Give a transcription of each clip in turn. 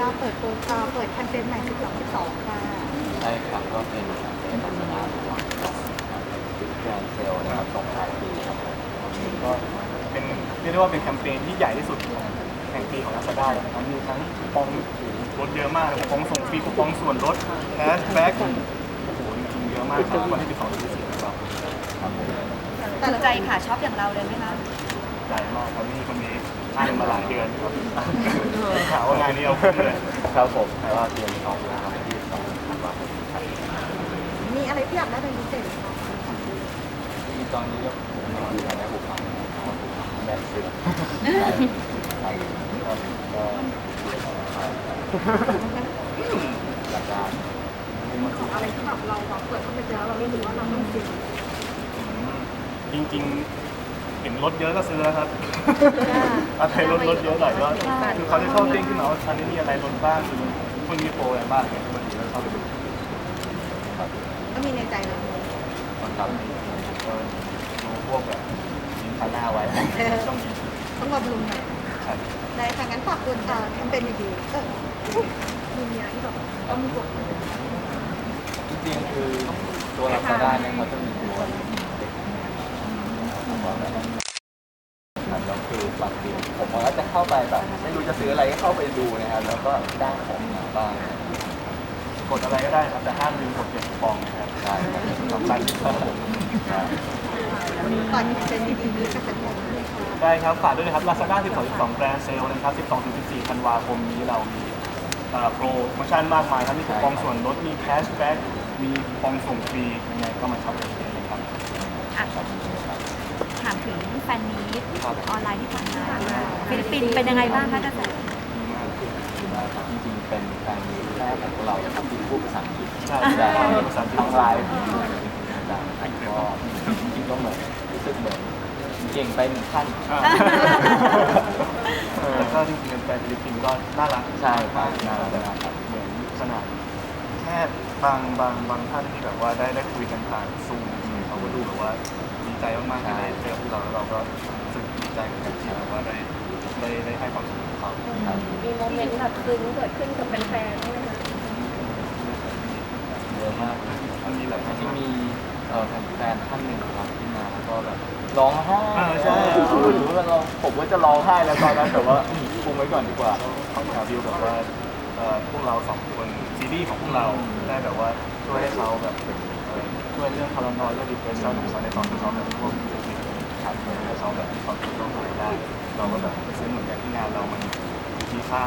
ดาเปิดตัวเอ่อเปิดแคมเปญใหม่12 12ค่ะใช่ครับก็เป็นแคมเปญลักษณะของบิ๊กแกรนเซลนะครับส่งท้ายปีครับก็เป็นเรียกได้ว่าเป็นแคมเปญที่ใหญ่ที่สุดของแห่งปีของ Lazada เลยนะครับมีทั้งคูปองลดเยอะมากคูปองส่งฟรีคูปองส่วนลดแคชแบ็กโอ้โหจริงๆเยอะมากครับวันที่12ถึง14นะครับครับผมถูกใจค่ะชอบอย่างเราเลยไหมคะใหญ่มากครับนี่คนนี้ อ่านมาหลายเดือนครับข่าวว่างานนี้เอาขึ้นเลยครับผมแล้วก็เตรียมซองนะครับที่สองธันวาคมครับมีอะไรที่อยากได้เป็นพิเศษไหมคะที่ตอนนี้ก็ผมไม่ดีนะผมฟังแม่เสือใช่ก็ก็หลักการของอะไรที่แบบเราแบบเปิดเข้าไปเจอแล้วเรารู้สึกว่าเราต้องซื้อจริงๆเห็นรถเยอะก็ซื้อแล้วครับ อะไรรถรถเยอะหน่อยก็คือเขาจะชอบเด้งขึ้นมาว่าคันนี้มีอะไรรถบ้างหรือคุณมีโปรอะไรบ้างเนี่ยบางทีก็ชอบไปดูครับก็มีในใจเลยตอนทำก็ดูพวกแบบยิงคันหน้าไว้ช่วงนี้ต้องบำรุงหน่อยใช่ได้ค่ะงั้นฝากคุณเอ่อแคมเปญดีๆเออมีเมียที่แบบต้องกดจริงๆคือตัวรับซาด้าเนี่ยเขาจะมีตัวเด็กแล้ วก็แบบครับแล้วคือปกติผมก็จะเข้าไปแบบไม่รู้จะซื้ออะไรก็เข้าไปดูนะครับแล้วก็ได้ของมาบ้างกดอะไรก็ได้ครับแต่ห้ามลืมกดเก็บคูปองนะครับใช่ครับสำคัญที่สุดใช่ตอนแคมเปญดีๆนี้ก็จะได้ค่ะได้ครับฝากด้วยนะครับ Lazada 12 12 Grand Sale นะครับ 12ถึง14ธันวาคมนี้เรามีเอ่อโปรโมชั่นมากมายครับมีคูปองส่วนลดมีแคชแบ็กมีคูปองส่งฟรียังไงก็มาช็อปกันเลยนะครับอะ ถามถึงแฟนมีตออนไลน์ที่ผ่านมาฟิลิปปินส์เป็นยังไงบ้างคะกระแสดีมากนะครับจริงๆ เป็นการนี้แรกของเราที่พูดภาษาอังกฤษใช่แต่ใช่ภาษาอังกฤษทางไลน์ดังก็จริงๆก็เหมือนรู้สึกเหมือนเก่งไปหนึ่งขั้นอ่าแล้วก็จริงๆแฟนฟิลิปปินส์ก็น่ารักใช่ครับน่ารักนะครับ เหมือนขนาดแค่บางบางบางท่านที่แบบว่าได้ได้คุยกันผ่านซูมเขาก็ดูแบบว่าดีใจมากๆที่ได้เจอพว ก็รู้สึกดีใจเหมือนกันที่แบบว่าได้ได้ได้ให้ความสำคัญกับเขาครับ มีโมเมนต์แบบซึ้งเกิดขึ้นกับแฟนๆใช่ไหมคะเยอะมากเลยมันมีหลายท่านที่มีเอ่อแฟนท่านหนึ่งครับที่มาแล้วก็แบบร้องไห้อ่าใช่หรือว่าเราผมก็จะร้องไห้แล้วตอนนั้นแต่ว่าคุมไว้ก่อนดีกว่า เขาถามวิวแบบว่าเอ่อพวกเราสองคนซีรีส์ของพวกเราได้แบบว่าช่วยให้เขาแบบเอ่อช่วยเรื่องพารานอยเรื่องดิเพรสชันของเขาในตอนที่เขาแบบพวก ควิดครับให้เขาแบบมีความคิดร่วมกันได้ เราก็แบบซึ้งเหมือนกันที่งานเรามันมีค่า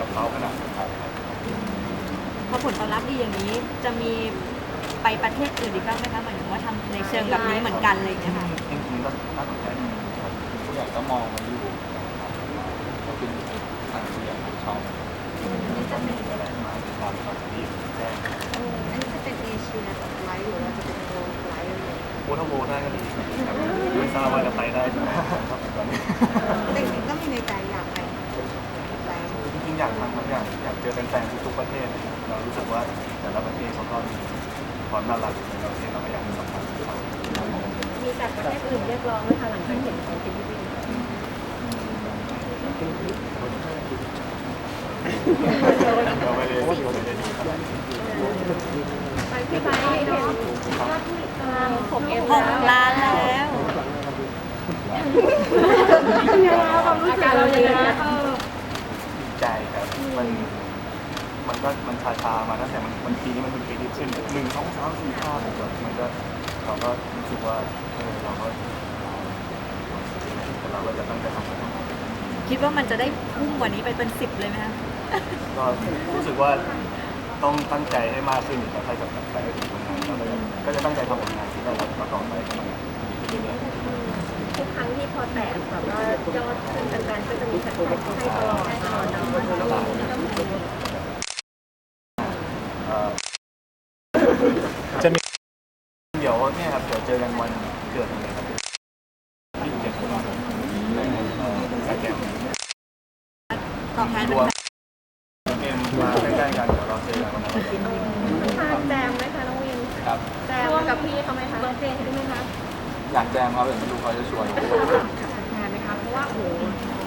กับเขาขนาดนั้นครับพอผลตอบรับดีอย่างนี้จะมีไปประเทศอื่นอีกบ้างไหมคะหมายถึงว่าทำในเชิงแบบนี้เหมือนกันอะไรอย่างเลยนะคะจริงๆก็น่าสนใจครับผู้ใหญ่ก็มองมาอยู่นะครับก็เป็นทางผู้ใหญ่ที่ชอบก็มีอะไรมาติดตามข่าวสารที่แจ้ง อันนี้จะเป็นเอเชียไลฟ์หรือว่าจะเป็นโลกไลฟ์เลยโอ้ถ้า โวได้ก็ดีครับไม่ทราบว่าจะไปได้ไหมครับตอนนี้แต่จริงๆก็มีในใจอยากไปไลฟ์จริงๆอยากทำครับอยากอยากเจอแฟนๆทุกๆประเทศนะครับเรารู้สึกว่าแต่ละประเทศเขาก็มีความน่ารักในประเทศเราก็อยากสัมผัสเขามีจากประเทศอื่นเรียกร้องไหมคะหลังจากเห็นของฟิลิปปินส์เราไม่ได้ไม่ได้ดีครับ ไปที่ไปเห็นยอดผู้ ติดตามผมเอ็มหกล้านแล้วอาการเรายังไงคะดีใจครับ มัน มันก็มันชาชาๆมาตั้งแต่มันมันปีนี้มันเป็นปีที่ขึ้นหนึ่งสองสามสี่ห้าหกแบบมันก็เราก็รู้สึกว่าเออเราก็เราก็จะตั้งใจทำงานคิดว่ามันจะได้พุ่งกว่านี้ไปเป็นสิบเลยไหมคะก็รู้สึกว่าต้องตั้งใจให้มากขึ้นอีกครับถ้าจะไปได้ถึงต รงนั้นเราก็จะตั้งใจทำผลงานที่ได้รับมาต่อไปกันดีเรื่อยทุกครั้งที่พอแตะแบบว่ายอดขึ้นแฟนๆก็จะมีแท็กให้ตลอดตลอดเนาะจะมีเดี๋ยวเนี่ยครับเดี๋ยวเจอกันวันเกิดเลยครับที่เจ็ดธันวาคมในสแกนตอบแทนรวมเกมมาใกล้ๆกันเดี๋ยวเราเจอกันวันนั้นทานแจมไหม คะน้องวินครับ แจมกับพี่เขาไหมคะเบิร์ดเดย์ด้วยไหมคะอยากแจมเขาแต่ไม่รู้เขาจะชวนงานไหมคะเพราะว่าโอ้โห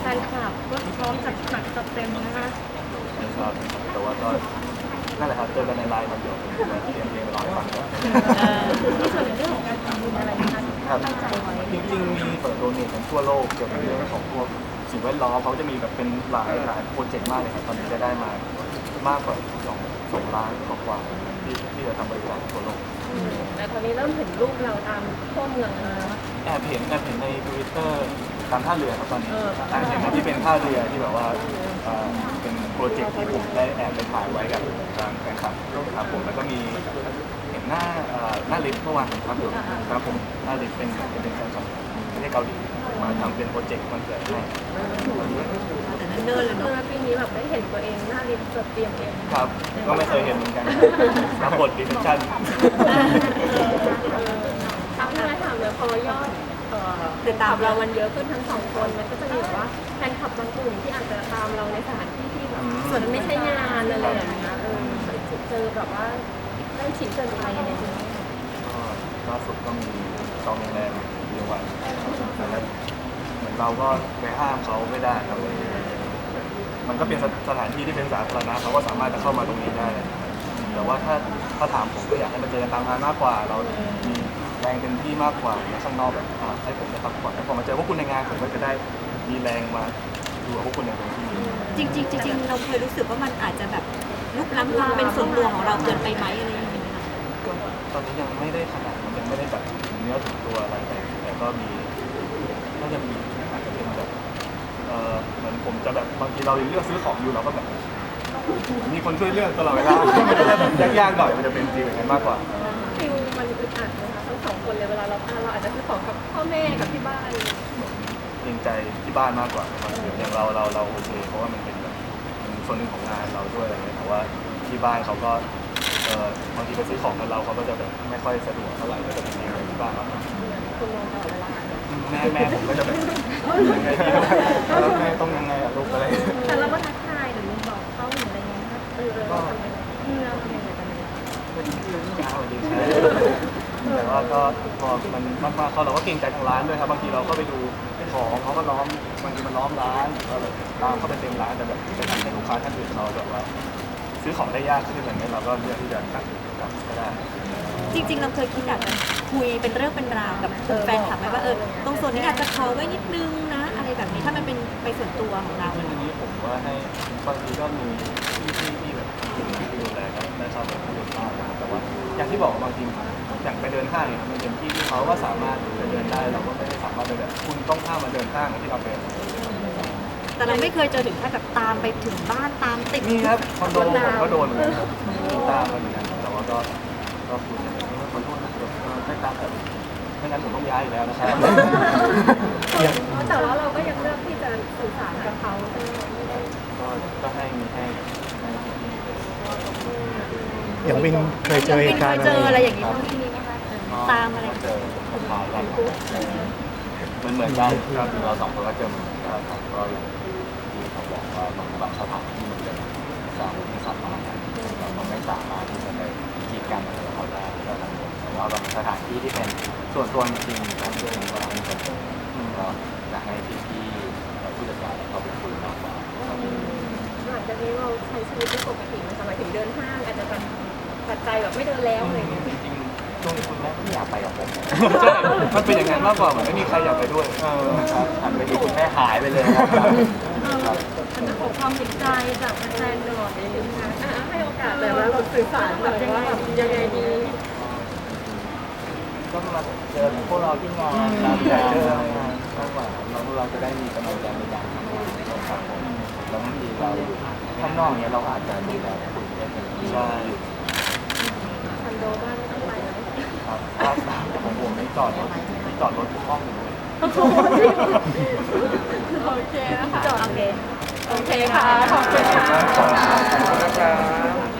แฟนคลับก็พร้อมจัดหนักจัดเต็มนะคะใช่ครับแต่ว่าก็นั่นแหละครับเจอกันในไลน์มันเดี๋ยวผมจะเตรียมเพลงมาร้องให้ฟังครับมีส่วนในเรื่องของการทำบุญอะไรนะคะครับตั้งใจไว้จริงๆมีเปิดโดเนทกันทั่วโลกเกี่ยวกับเรื่องของพวกสิ่งแวดล้อมเขาจะมีแบบเป็นหลายหลายโปรเจกต์มากเลยครับตอนนี้จะได้มามากกว่าสองสองล้านกว่าๆ ที่ที่จะทำบริจาคทั่วโลกแต่ตอนนี้เริ่มเห็นรูปเราตามทั่วเมืองแล้วแอบเห็นแอบเห็นในทวิตเตอร์ตามท่าเรือครับตอนนี้เออแอบเห็นนะที่เป็นท่าเรือที่แบบว่าเอ่อเป็นโปรเจกต์ที่ผมได้แอบไปถ่ายไว้กับทางแฟนคลับครับผมแล้วก็มีเห็นหน้าเอ่อหน้าลิฟต์เมื่อวานครับผมครับผมหน้าลิฟต์เป็นเป็นแฟนคลับไม่ใช่เกาหลีมาทำเป็นโปรเจกต์มันเกิดให้แต่นั่นเนิ่นเลยเมื่เนาะอปี นี้แบบได้เห็นตัวเองหน้าลิฟต์จดเตรียมเองครับ ก็ไม่เคยเห็นเหมือนกันรับบทดิจิชันถามอะไรถามเลยพอยอดเอ่อติดตามเราเรามันเยอะขึ้นทั้งสองคนมันก็จะมีแบบว่าแฟนคลับบางกลุ่มที่อาจจะตามเราในสถานที่ที่แบบส่วนไม่ใช่งานอะไรอย่างเงี้ยเออเจอแบบว่าได้ชิดเกินไปอะไรอย่างเงี้ยก็ล่าสุดก็มีจองโรงแรมเดียววันแต่แล้วเหมือนเราก็ไปห้ามเขาไม่ได้ครับ มันก็เป็นสสถานที่ที่เป็นสาธารณะเขาก็สามารถจะเข้ามาตรงนี้ได้เลยแต่ว่าถ้าถ้าถามผมก็อยากให้มาเจอกันตามงานมากกว่า เรามีแรงเต็มที่มากกว่าในข้างนอกแบบอ่าให้ผมได้พักผ่อนแต่พอมาเจอพวกคุณในงานผมก็จะได้มีแรงมาดูกับพวกคุณในเต็มที่จริงๆจริงๆเราเคยรู้สึกว่ามันอาจจะแบบลุกล้ำความเป็นส่วนตัวของเราเกินไปไหมอะไรอย่างเงี้ยค่ะก็ตอนนี้ยังไม่ได้ขนาดมันยังไม่ได้แบบถึงเนื้อถึงตัวอะไรแต่แต่ก็มีก็จะมีอาจจะเป็นแบบเออเหมือนผมจะแบบบางทีเราเลือกซื้อของอยู่เราก็แบบมีคนช่วยเลือกตลอดเวลามันจะแบบยากๆหน่อยมันจะเป็นฟีลอย่างนั้นมากกว่า ฟิลมันอึดอัดนะคะทั้งสองคนเลยเวลาเราอะเราอาจจะซื้อของกับพ่อแม่กับที่บ้านเกรงใจที่บ้านมากกว่าบางทีอย่างเราเราเราโอเคเพราะว่ามันเป็นแบบเป็นส่วนหนึ่งของงานเราด้วยอะไรเงี้ยแต่ว่าที่บ้านเขาก็เออบางทีไปซื้อของกับเราเขาก็จะแบบไม่ค่อยสะดวกเท่าไหร่ก็จะเป็นเรื่องที่บ้านมากกว่าคุณมองตลอดเวลาแม่แม่ผมก็จะแบบยังไงดีานด้วยครับบางทีเราก็ไปดูของเขาก็ล้อมบางทีมันล้อมร้านก็แบบตามเข้าไปเต็มร้านแต่แบบไปทำให้ลูกค้าท่านอื่นเขาแบบว่า ซื้อของได้ยากขึ้นอะไรเงี้ยเราก็เลือกที่จะกลับกลับก็ได้ จริงๆ เราเคยคิดอยากจะคุยเป็นเรื่องเป็นราวกับแฟนคลับไหมว่าเออตรงส่วนนี้อาจจะขอไว้นิดนึงนะ อะไรแบบนี้ถ้ามันเป็นไปส่วนตัวของเราซึ่งอันนี้ผมว่าให้บางทีก็มีที่ที่ที่แบบที่ดูแลก็ได้เข้าไปพูดบ้างนะครับแต่ว่าอย่างที่บอกบางที อย่างไปเดินห้างเนี่ยมันเป็นที่ที่เขาก็สามารถไปเดินได้เราก็ไม่ได้สามารถไปแบบคุณต้องข้ามมาเดินห้างที่เราเป็นแต่เราไม่เคยเจอถึงขั้นแบบตามไปถึงบ้านตามติดมีครับคอนโดผมก็โดนเหมือนกันครับตามมาเหมือนกันแต่ว่าก็ก็คุยกันว่าขอโทษนะเออไม่ตามแบบไม่งั้นผมต้องย้ายอยู่แล้วนะครับแต่ว่าเราก็ยังเลือกที่จะสื่อสารกับเขาใช่ไหมไม่ได้ก็ก็ให้มีให้ให้พี่ๆเลยอย่างวินเคยเจอเหเป็นตุเคการยณ์เจออะไรอะไรอย่างนี้บ้างไหมคะ ตามอะไร เจอคนท้ายกันมันเหมือนกันครับเราสองคนก็เจอเหมือนกันครับก็อย่างที่เขาบอกว่าบางบางสถานที่มันเป็นสถานที่สาธารณะเราก็ไม่สามารถที่จะไปกีดกันอะไรเขาได้ก็ทั้งหมดแต่ว่าบางสถานที่ที่เป็นส่วนตัวจริงๆครับเรื่องว่ามันจะเป็นก็อยากให้พี่ๆผู้จัดการเขาไปคุยมากกว่าหลังจากนี้เราใช้ชีวิตปกติไหมันสมัยถึงเดินห้างอาจจะแบบปัจจัยแบบไม่เดินแล้วอะไรอย่างเงี้ย ช่วงนี้คุณแม่ไม่อยากไปกับผมใช่ มันเป็นอย่างนั้นมากกว่าเหมือนไม่มีใครอยากไปด้วยเออครับหันไปดูคุณแม่หายไปเลยนะครับครับมันจะขอความเห็นใจจากแฟนๆตลอดเลยนะคะอะให้โอกาสแบบว่าเราสื่อสารแบบว่าแบบยังไงดีก็มาเจอพวกเราที่งานครับอยากเจอเรางานมากกว่าเราพวกเราจะได้มีกำลังใจในการทำงานครับผมแล้วบางทีเราอยู่ข้างนอกเนี้ยเราอาจจะดูแลคุณได้เป็นที่ใช่คอนโดบ้านไม่ต้องไปแล้ว ครับถ้าข องผมไม่จอดรถไม่จอดรถทุกห้องอยู่เลยโอเคนะคะ โอเค โอเคค่ะ ขอบคุณค่ะขอบคุณนะครับ